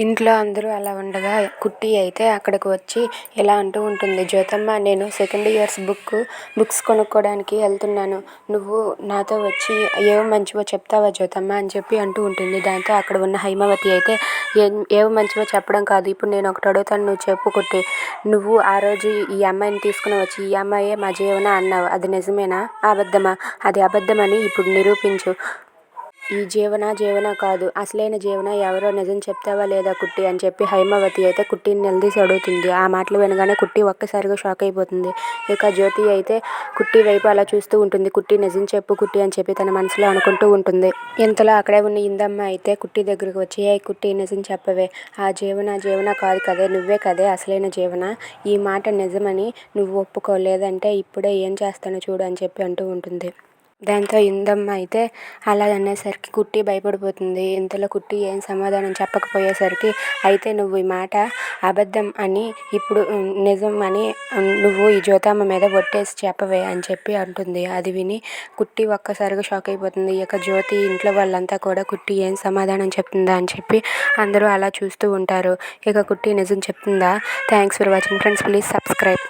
ఇంట్లో అందరూ అలా ఉండగా కుట్టి అయితే అక్కడికి వచ్చి ఇలా అంటూ ఉంటుంది జ్యోతమ్మ నేను సెకండ్ ఇయర్స్ బుక్ బుక్స్ కొనుక్కోవడానికి వెళ్తున్నాను. నువ్వు నాతో వచ్చి ఏవి మంచివో చెప్తావా జ్యోతమ్మ? అని చెప్పి అంటూ ఉంటుంది. దాంతో అక్కడ ఉన్న హైమావతి అయితే ఏం ఏవి మంచివో చెప్పడం కాదు. ఇప్పుడు నేను ఒకటి అడుగుతాను నువ్వు చెప్పు కుట్టి. నువ్వు ఆ రోజు ఈ అమ్మాయిని తీసుకుని వచ్చి ఈ అమ్మాయే మా జీవన అన్నావు. అది నిజమేనా? అబద్ధమా? అది అబద్ధమని ఇప్పుడు నిరూపించు. ఈ జీవన జీవన కాదు. అసలైన జీవన ఎవరో నిజం చెప్తావా లేదా కుట్టి అని చెప్పి హైమవతి అయితే కుట్టిని నిలదీసి అడుగుతుంది. ఆ మాటలు వినగానే కుట్టి ఒక్కసారిగా షాక్ అయిపోతుంది. ఇక జ్యోతి అయితే కుట్టి వైపు అలా చూస్తూ ఉంటుంది. కుట్టి నిజం చెప్పు కుట్టి అని చెప్పి తన మనసులో అనుకుంటూ ఉంటుంది. ఇంతలో అక్కడే ఉన్న ఇందమ్మ అయితే కుట్టి దగ్గరికి వచ్చి ఏ కుట్టి నిజం చెప్పవే. ఆ జీవన జీవన కాదు కదే. నువ్వే కదే అసలైన జీవన? ఈ మాట నిజమని నువ్వు ఒప్పుకోలేదంటే ఇప్పుడే ఏం చేస్తానో చూడు అని చెప్పి అంటూ ఉంటుంది. దాంతో ఇందమ్మ అయితే అలా అనేసరికి కుట్టి భయపడిపోతుంది. ఇంతలో కుట్టి ఏం సమాధానం చెప్పకపోయేసరికి అయితే నువ్వు ఈ మాట అబద్ధం అని ఇప్పుడు నిజం అని నువ్వు ఈ జ్యోతమ్మ మీద ఒట్టేసి చెప్పవే అని చెప్పి అంటుంది. అది విని కుట్టి ఒక్కసారిగా షాక్ అయిపోతుంది. ఇక జ్యోతి ఇంట్లో వాళ్ళంతా కూడా కుట్టి ఏం సమాధానం చెప్తుందా అని చెప్పి అందరూ అలా చూస్తూ ఉంటారు. ఇక కుట్టి నిజం చెప్తుందా? Thanks for watching friends please subscribe